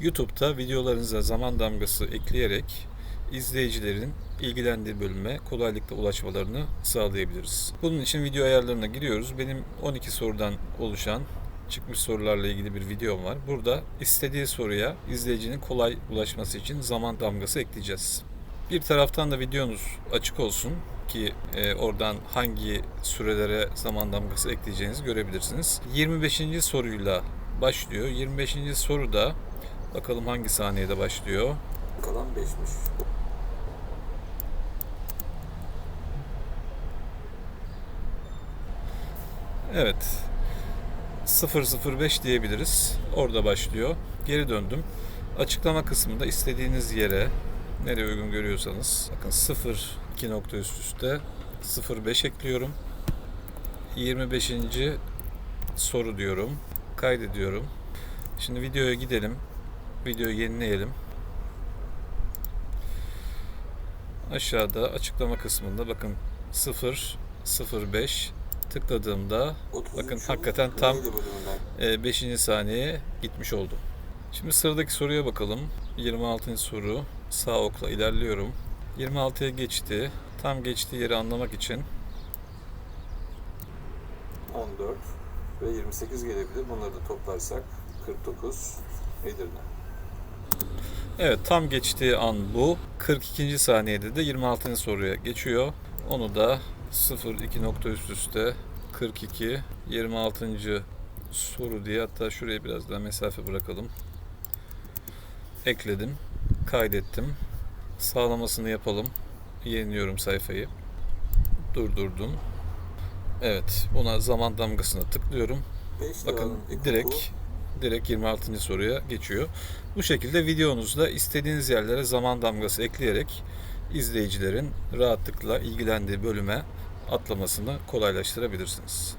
YouTube'da videolarınıza zaman damgası ekleyerek izleyicilerin ilgilendiği bölüme kolaylıkla ulaşmalarını sağlayabiliriz. Bunun için video ayarlarına giriyoruz. Benim 12 sorudan oluşan çıkmış sorularla ilgili bir videom var. Burada istediği soruya izleyicinin kolay ulaşması için zaman damgası ekleyeceğiz. Bir taraftan da videonuz açık olsun ki e, oradan hangi sürelere zaman damgası ekleyeceğinizi görebilirsiniz. 25. soruyla başlıyor. 25. soruda bakalım hangi saniyede başlıyor. Kalan 5'miş. Evet. 005 diyebiliriz. Orada başlıyor. Geri döndüm. Açıklama kısmında istediğiniz yere nereye uygun görüyorsanız bakın 0 2 nokta üst üste 05 ekliyorum. 25. soru diyorum. Kaydediyorum. Şimdi videoya gidelim. Videoyu yenileyelim. Aşağıda açıklama kısmında bakın 0 05 tıkladığımda 33 Bakın hakikaten tam- Neydi bölümünden? 5. saniyeye gitmiş oldu. Şimdi sıradaki soruya bakalım. 26. soru. Sağ okla ilerliyorum. 26'ya geçti. Tam geçtiği yeri anlamak için 14 ve 28 gelebilir. Bunları da toplarsak 49 Edirne. Evet tam geçtiği an bu. 42. saniyede de 26. soruya geçiyor. Onu da 0 2 nokta üst üste 42 26. soru diye hatta şuraya biraz daha mesafe bırakalım. Ekledim. Kaydettim. Sağlamasını yapalım. Yeniliyorum sayfayı. Durdurdum. Evet, buna zaman damgasına tıklıyorum. 5 Bakın direkt direkt 26. soruya geçiyor. Bu şekilde videonuzda istediğiniz yerlere zaman damgası ekleyerek izleyicilerin rahatlıkla ilgilendiği bölüme atlamasını kolaylaştırabilirsiniz.